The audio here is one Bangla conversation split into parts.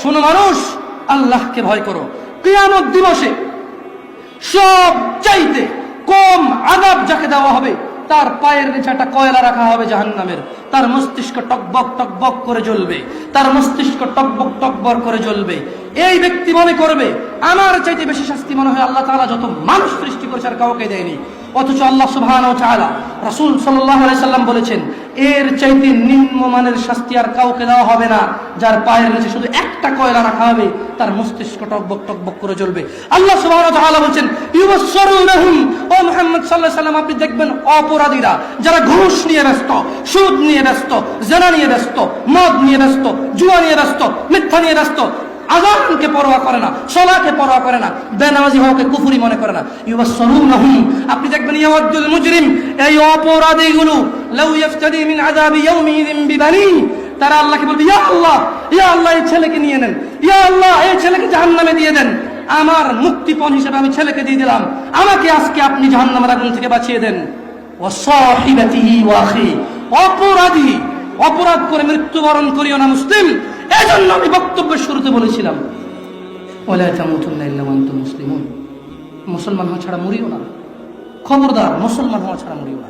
শোনো মানুষ, আল্লাহকে ভয় করো। কিয়ামত দিবসে সব চাইতে কম আদাব যাকে দেওয়া হবে, তার পায়ের নিচে একটা কয়লা রাখা হবে জাহান্নামের। তার মস্তিষ্ক টকবক টকবক করে জ্বলবে, তার মস্তিষ্ক টকবক টকবর করে জ্বলবে। এই ব্যক্তি মনে করবে, আমার চাইতে বেশি শাস্তি মনে হয় আল্লাহ তাআলা, যত মানুষ সৃষ্টি করেছে আর কাউকে দেয়নি। অথচ আল্লাহ তাআলা, রাসূল আলাইহি সাল্লাম বলেছেন, এর চাইতে নিম্নমানের শাস্তি আর কাউকে দেওয়া হবে না, যার পায়ের নিচে শুধু একটা কয়লা রাখা হবে, তার মস্তিষ্ক টকবক টকবক করে চলবে আল্লাহ বলেন ইউবাসসিরুনহুম, ও মুহাম্মদ আলাইহি সাল্লাম, আপনি দেখবেন অপরাধীরা, যারা ঘুষ নিয়ে ব্যস্ত, সুদ নিয়ে ব্যস্ত, জেনা নিয়ে ব্যস্ত, মদ নিয়ে ব্যস্ত, জুয়া নিয়ে ব্যস্ত, মিথ্যা নিয়ে ব্যস্ত আজানকে পরোয়া করে না, সলাকে পরোয়া করে না, বেনামাজি হওয়াকে কুফুরি মনে করে না। ইউবাসসিরুনহুম আপনি দেখবেন মুজরিম, এই অপরাধীগুলো লাউ মিন আযাবি তারা আল্লাহকে বলবে, ইয়া আল্লাহ ইয়া আল্লাহ, এই ছেলেকে নিয়ে নেন। ইয়া আল্লাহ, এই ছেলেকে জাহান্নামে দিয়ে দেন। আমার মুক্তিপণ হিসেবে আমি ছেলেকে দিয়ে দিলাম। আমাকে আজকে আপনি জাহান্নামের আগুন থেকে বাঁচিয়ে দেন। অপরাধী, অপরাধ করে মৃত্যুবরণ করিও না মুসলিম। এজন্য আমি বক্তব্যের শুরুতে বলেছিলাম মুসলিমুন। মুসলমান হওয়া ছাড়া মরিও না। খবরদার মুসলমান হওয়া ছাড়া মরিও না।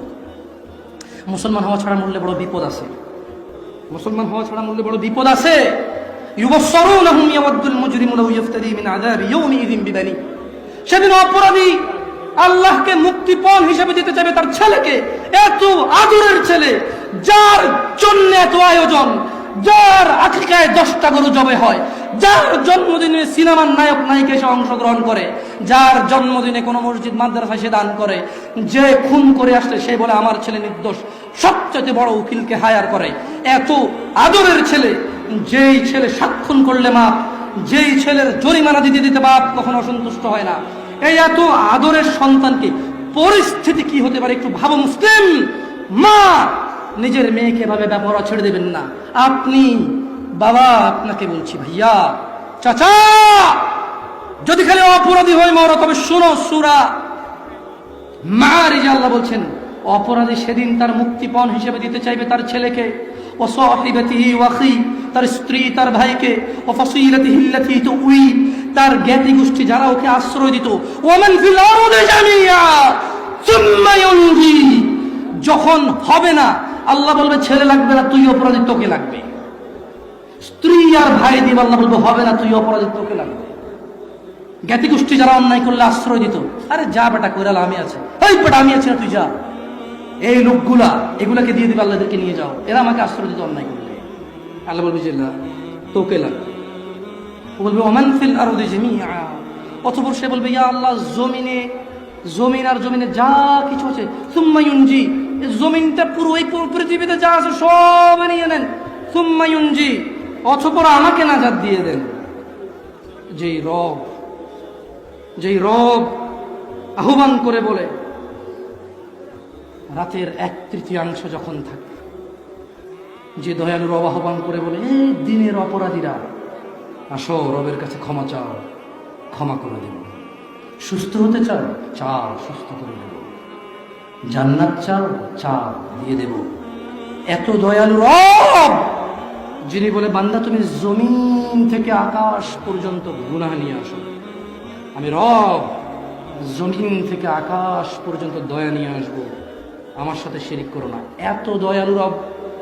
মুসলমান হওয়া ছাড়া মরলে বড় বিপদ আছে। মুসলমান হওয়া ছাড়া মরলে বড় বিপদ আছে। সেদিন অপরাধী আল্লাহকে মুক্তিপণ হিসেবে দিতে চাইবে তার ছেলেকে, এত আদরের ছেলে, যার জন্য এত আয়োজন যার আকিকায় দশটা গরু জবে হয়, যার জন্মদিনে সিনেমার নায়ক নায়িকা এসে অংশগ্রহণ করে, যার জন্মদিনে কোনো মসজিদ, মাদ্রাসায় সে দান করে, যে খুন করে আসলে সে বলে, আমার ছেলে নির্দোষ সবচেয়ে বড় উকিলকে হায়ার করে। এত আদরের ছেলে, যেই ছেলে সাক্ষণ করলে মাপ, যেই ছেলের জরিমানা দিতে দিতে বাপ কখনো অসন্তুষ্ট হয় না। এই এত আদরের সন্তানকে পরিস্থিতি কি হতে পারে একটু ভাবো, মুসলিম মা নিজের মেয়েকে এভাবে ব্যবহার ছেড়ে দেবেন না। আপনি, বাবা, আপনাকে বলছি ভাইয়া, চাচা! যদি খালি অপরাধী হয়ে মরো, তবে শোনো সুরা। মারিজা আল্লাহ বলছেন, অপরাধী সেদিন তার মুক্তিপণ হিসেবে দিতে চাইবে তার ছেলেকে। ও সাহিবাতিহি তার স্ত্রী, তার ভাইকে। ও ফাসিলাতিহি আল্লাতী তুই তার জ্ঞাতি গোষ্ঠী যারা ওকে আশ্রয় দিত। ওমান যখন হবে না আল্লাহ বলবে, ছেলে লাগবে না, তুই অপরাধী, তোকে লাগবে। স্ত্রী আর ভাই দিব, আল্লাহ বলবে, হবে না, তুই অপরাধী, তোকে লাগবে। জ্ঞাতি গোষ্ঠী যারা অন্যায় করলে আশ্রয় দিত, আরে যা বেটা কৈরাল আমি আছে। ওই বেটা, আমি আছি না, তুই যা। এই লোকগুলা, এগুলাকে দিয়ে দিবে আল্লাহদেরকে নিয়ে যাও। এরা আমাকে আশ্রয় দিত অন্যায় করলে। আল্লাহ বলবে, যে না, তোকে লাগবে। ও বলবে, ওমান ফিল আর অথপর সে বলবে, ইয়া আল্লাহ, জমিনে, জমিন আর জমিনে যা কিছু আছে সুম্মায়ুনজি এই জমিনটা পুরো এই পৃথিবীতে যা আছে সব নিয়ে নেন সুম্মায়ুনজি অথপর আমাকে নাজাদ দিয়ে দেন। যেই রব যেই রব আহ্বান করে বলে, রাতের এক তৃতীয়াংশ যখন থাকে যে দয়ালুর রব আহ্বান করে বলে, এই দিনের অপরাধীরা, আসো রবের কাছে ক্ষমা চাও, ক্ষমা করে দেব। সুস্থ হতে চাও চাও, সুস্থ করে দেব। জান্নাত চাও? চাও, দিয়ে দেব। এত দয়ালু রব, যিনি বলে, বান্দা, তুমি জমিন থেকে আকাশ পর্যন্ত গুনাহ নিয়ে আসো। আমি রব, জমিন থেকে আকাশ পর্যন্ত দয়া নিয়ে আসব। আমার সাথে শিরিক করো না। এত দয়ালু রব,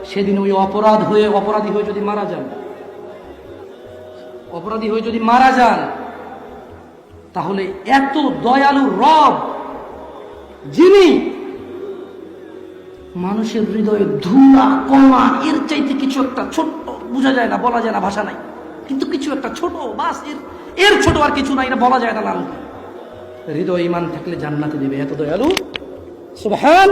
সেদিন ওই অপরাধ হয়ে, অপরাধী হয়ে যদি মারা যান, অপরাধী হয়ে যদি মারা যান, তাহলে এত দয়ালু রব, যিনি মানুষের হৃদয়ে ধুলা কমা এর চাইতে কিছু একটা ছোট্ট, বোঝা যায় না, বলা যায় না ভাষা নাই। কিন্তু কিছু একটা ছোট, বাস, এর এর ছোট আর কিছু নাই না বলা যায় না নাম। হৃদয় ইমান থাকলে জান্নাতে দেবে, এত দয়ালু? সুবহান!